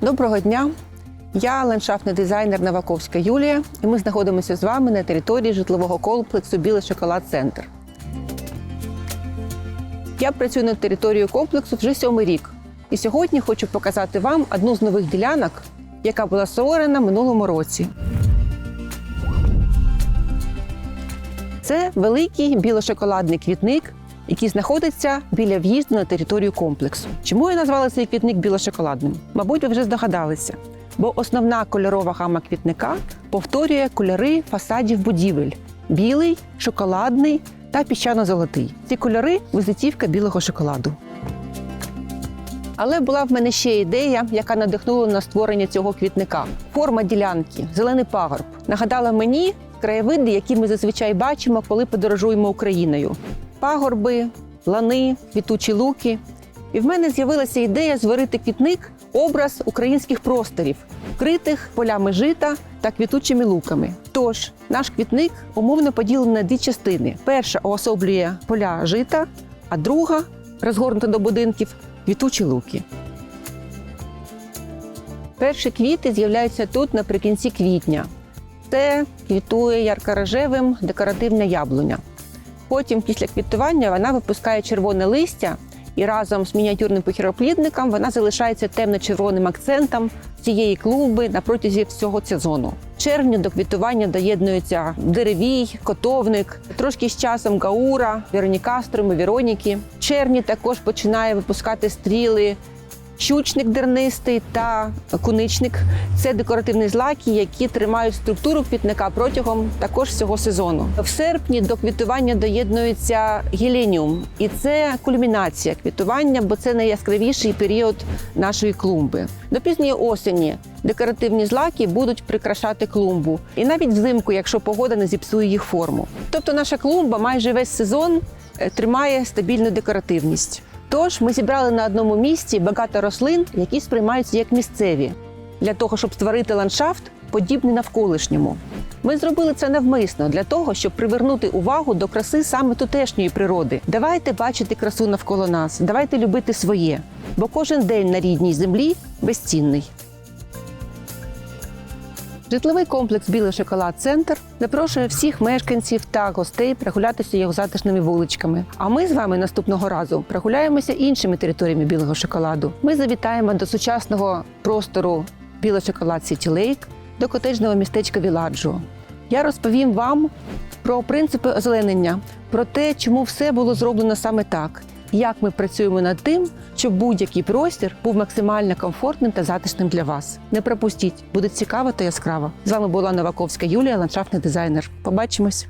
Доброго дня! Я ландшафтний дизайнер Новаковська Юлія, і ми знаходимося з вами на території житлового комплексу Білий шоколад Центр. Я працюю на території комплексу вже сьомий рік. І сьогодні хочу показати вам одну з нових ділянок, яка була створена минулому році. Це великий білошоколадний квітник, який знаходиться біля в'їзду на територію комплексу. Чому я назвала цей квітник білошоколадним? Мабуть, ви вже здогадалися. Бо основна кольорова гама квітника повторює кольори фасадів будівель: білий, шоколадний та піщано-золотий. Ці кольори визитівка білого шоколаду. Але була в мене ще ідея, яка надихнула на створення цього квітника. Форма ділянки, зелений пагорб, нагадала мені краєвиди, які ми зазвичай бачимо, коли подорожуємо Україною: пагорби, лани, квітучі луки. І в мене з'явилася ідея зварити квітник образ українських просторів, вкритих полями жита та квітучими луками. Тож наш квітник умовно поділений на дві частини: перша уособлює поля жита, а друга розгорнута до будинків квітучі луки. Перші квіти з'являються тут наприкінці квітня. Це квітує ярко-рожевим декоративна яблуня. Потім, після квітування, вона випускає червоне листя, і разом з мініатюрним похіроплідником вона залишається темно-червоним акцентом цієї клумби на протязі всього сезону. В червні до квітування доєднуються деревій, котовник, трошки з часом гаура, веронікаструми, вероніки. В червні також починає випускати стріли щучник дернистий та куничник це декоративні злаки, які тримають структуру квітника протягом також всього сезону. В серпні до квітування доєднується геленіум, і це кульмінація квітування, бо це найяскравіший період нашої клумби. До пізньої осені декоративні злаки будуть прикрашати клумбу, і навіть взимку, якщо погода не зіпсує їх форму. Тобто наша клумба майже весь сезон е, тримає стабільну декоративність. Тож ми зібрали на одному місці багато рослин, які сприймаються як місцеві, для того, щоб створити ландшафт, подібний навколишньому. Ми зробили це навмисно для того, щоб привернути увагу до краси саме тутешньої природи. Давайте бачити красу навколо нас, давайте любити своє, бо кожен день на рідній землі безцінний. Житловий комплекс Білий шоколад Центр запрошує всіх мешканців та гостей прогулятися його затишними вуличками. А ми з вами наступного разу прогуляємося іншими територіями білого шоколаду. Ми завітаємо до сучасного простору Білий шоколад Сіті Лейк, до котеджного містечка Віладжо. Я розповім вам про принципи озеленення, про те, чому все було зроблено саме так, як ми працюємо над тим, щоб будь-який простір був максимально комфортним та затишним для вас. Не пропустіть, буде цікаво та яскраво. З вами була Новаковська Юлія, ландшафтний дизайнер. Побачимось.